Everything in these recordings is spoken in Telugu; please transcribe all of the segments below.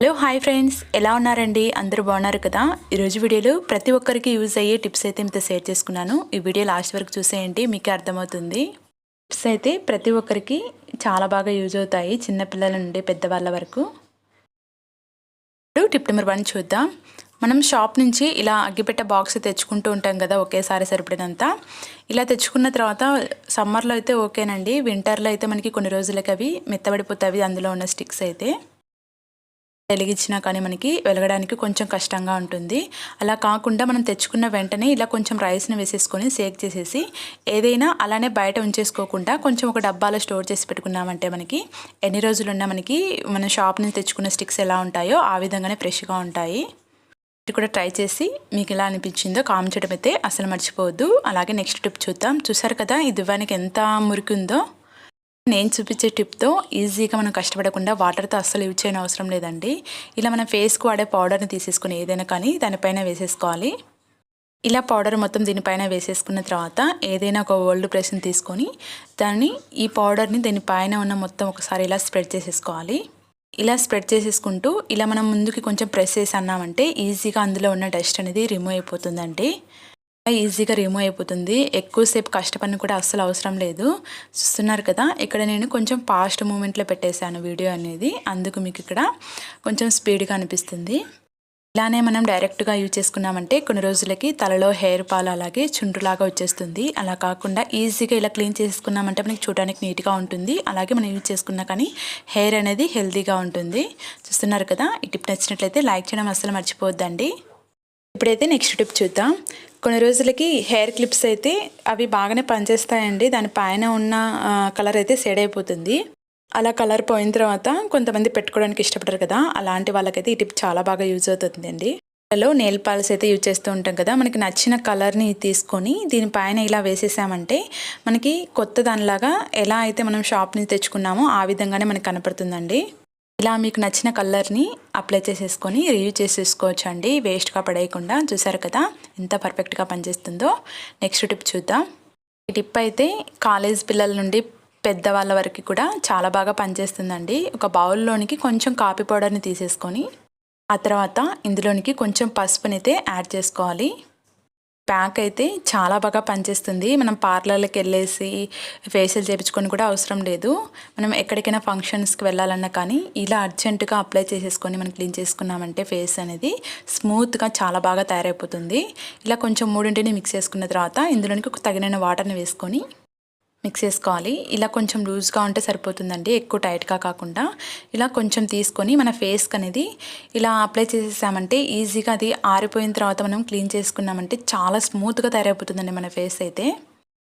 Hello hi friends. ఎలా ఉన్నారండి? అందరూ బాగున్నారు కదా? ఈరోజు వీడియోలో ప్రతి ఒక్కరికి యూజ్ అయ్యే టిప్స్ అయితే మీతో షేర్ చేసుకున్నాను. ఈ వీడియో లాస్ట్ వరకు చూసేయండి మీకే అర్థమవుతుంది. టిప్స్ అయితే ప్రతి ఒక్కరికి చాలా బాగా యూజ్ అవుతాయి చిన్నపిల్లల నుండి పెద్దవాళ్ళ వరకు. టిప్ నెంబర్ వన్ చూద్దాం. మనం షాప్ నుంచి ఇలా అగ్గిపెట్ట బాక్స్ తెచ్చుకుంటూ ఉంటాం కదా ఒకేసారి సరిపడినంత. ఇలా తెచ్చుకున్న తర్వాత సమ్మర్లో అయితే ఓకేనండి. వింటర్లో అయితే మనకి కొన్ని రోజులకి అవి మెత్తబడిపోతాయి అందులో ఉన్న స్టిక్స్ అయితే. వెలిగించినా కానీ మనకి వెలగడానికి కొంచెం కష్టంగా ఉంటుంది. అలా కాకుండా మనం తెచ్చుకున్న వెంటనే ఇలా కొంచెం రైస్ని వేసేసుకొని సేక్ చేసేసి ఏదైనా అలానే బయట ఉంచేసుకోకుండా కొంచెం ఒక డబ్బాలో స్టోర్ చేసి పెట్టుకున్నామంటే మనకి ఎన్ని రోజులు ఉన్నా మనకి మన షాప్ నుంచి తెచ్చుకున్న స్టిక్స్ ఎలా ఉంటాయో ఆ విధంగానే ఫ్రెష్గా ఉంటాయి. ఇది కూడా ట్రై చేసి మీకు ఎలా అనిపించిందో కామెంట్ చేయడం అయితే అసలు మర్చిపోవద్దు. అలాగే నెక్స్ట్ టిప్ చూద్దాం. చూసారు కదా ఇది ఇవ్వడానికి ఎంత మురికి ఉందో? నేను చూపించే టిప్తో ఈజీగా మనం కష్టపడకుండా వాటర్తో అస్సలు యూజ్ చేయని అవసరం లేదండి. ఇలా మనం ఫేస్కు వాడే పౌడర్ని తీసేసుకుని ఏదైనా కానీ దానిపైన వేసేసుకోవాలి. ఇలా పౌడర్ మొత్తం దీనిపైన వేసేసుకున్న తర్వాత ఏదైనా ఒక ఓల్డ్ ప్రెస్ని తీసుకొని దాన్ని ఈ పౌడర్ని దీనిపైన ఉన్న మొత్తం ఒకసారి ఇలా స్ప్రెడ్ చేసేసుకోవాలి. ఇలా స్ప్రెడ్ చేసేసుకుంటూ ఇలా మనం ముందుకి కొంచెం ప్రెస్ చేసి అన్నామంటే ఈజీగా అందులో ఉన్న డస్ట్ అనేది రిమూవ్ అయిపోతుందండి. ఈజీగా రిమూవ్ అయిపోతుంది. ఎక్కువసేపు కష్టపడిన కూడా అస్సలు అవసరం లేదు. చూస్తున్నారు కదా ఇక్కడ నేను కొంచెం ఫాస్ట్ మూమెంట్లో పెట్టేశాను వీడియో అనేది. అందుకు మీకు ఇక్కడ కొంచెం స్పీడ్గా అనిపిస్తుంది. ఇలానే మనం డైరెక్ట్గా యూజ్ చేసుకున్నామంటే కొన్ని రోజులకి తలలో హెయిర్ పాలు అలాగే చుండ్రులాగా వచ్చేస్తుంది. అలా కాకుండా ఈజీగా ఇలా క్లీన్ చేసుకున్నామంటే మనకి చూడడానికి నీట్గా ఉంటుంది. అలాగే మనం యూజ్ చేసుకున్నా కానీ హెయిర్ అనేది హెల్తీగా ఉంటుంది. చూస్తున్నారు కదా ఈ టిప్ నచ్చినట్లయితే లైక్ చేయడం అస్సలు మర్చిపోవద్దండి. ఇప్పుడైతే నెక్స్ట్ టిప్ చూద్దాం. కొన్ని రోజులకి హెయిర్ క్లిప్స్ అయితే అవి బాగానే పనిచేస్తాయండి. దాని పైన ఉన్న కలర్ అయితే సేడ్ అయిపోతుంది. అలా కలర్ పోయిన తర్వాత కొంతమంది పెట్టుకోవడానికి ఇష్టపడరు కదా. అలాంటి వాళ్ళకైతే ఈ టిప్ చాలా బాగా యూజ్ అవుతుందండి. లో నెయిల్ పాలిస్ అయితే యూజ్ చేస్తూ ఉంటాం కదా. మనకి నచ్చిన కలర్ని తీసుకొని దీనిపైన ఇలా వేసేసామంటే మనకి కొత్త దానిలాగా ఎలా అయితే మనం షాప్ నుంచి తెచ్చుకున్నామో ఆ విధంగానే మనకి కనపడుతుందండి. ఇలా మీకు నచ్చిన కలర్ని అప్లై చేసేసుకొని రివ్యూ చేసేసుకోవచ్చు అండి వేస్ట్గా పడేయకుండా చూసారు కదా ఎంత పర్ఫెక్ట్గా పనిచేస్తుందో. నెక్స్ట్ టిప్ చూద్దాం. ఈ టిప్ అయితే కాలేజ్ పిల్లల నుండి పెద్దవాళ్ళ వరకు కూడా చాలా బాగా పనిచేస్తుందండి. ఒక బౌల్లోనికి కొంచెం కాఫీ పౌడర్ని తీసేసుకొని ఆ తర్వాత ఇందులోనికి కొంచెం పసుపునైతే యాడ్ చేసుకోవాలి. ప్యాక్ అయితే చాలా బాగా పనిచేస్తుంది. మనం పార్లర్లకు వెళ్ళేసి ఫేషియల్ చేయించుకొని కూడా అవసరం లేదు. మనం ఎక్కడికైనా ఫంక్షన్స్కి వెళ్ళాలన్నా కానీ ఇలా అర్జెంటుగా అప్లై చేసేసుకొని మనం క్లీన్ చేసుకున్నామంటే ఫేస్ అనేది స్మూత్గా చాలా బాగా తయారైపోతుంది. ఇలా కొంచెం మూడింటిని మిక్స్ చేసుకున్న తర్వాత ఇందులోనికి తగిన వాటర్ని వేసుకొని మిక్స్ చేసుకోవాలి. ఇలా కొంచెం లూజ్గా ఉంటే సరిపోతుందండి. ఎక్కువ టైట్గా కాకుండా ఇలా కొంచెం తీసుకొని మన ఫేస్కి అనేది ఇలా అప్లై చేసేసామంటే ఈజీగా అది ఆరిపోయిన తర్వాత మనం క్లీన్ చేసుకున్నామంటే చాలా స్మూత్గా తయారైపోతుందండి మన ఫేస్ అయితే.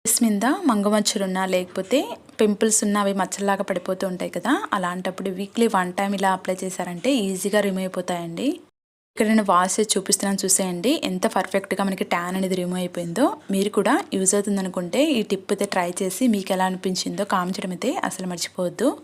ఫేస్ మీద మంగమచ్చలు ఉన్నా లేకపోతే పింపుల్స్ ఉన్న అవి మచ్చల్లాగా పడిపోతూ ఉంటాయి కదా. అలాంటప్పుడు వీక్లీ వన్ టైం ఇలా అప్లై చేశారంటే ఈజీగా రిమూవ్ అయిపోతాయండి. ఇక్కడ నేను వాష్ చేసి చూపిస్తున్నాను చూసేయండి. ఎంత పర్ఫెక్ట్గా మనకి ట్యాన్ అనేది రిమూవ్ అయిపోయిందో. మీరు కూడా యూజ్ అవుతుంది అనుకుంటే ఈ టిప్ అయితే ట్రై చేసి మీకు ఎలా అనిపించిందో కామెంట్ చేయడం అయితే అసలు మర్చిపోవద్దు.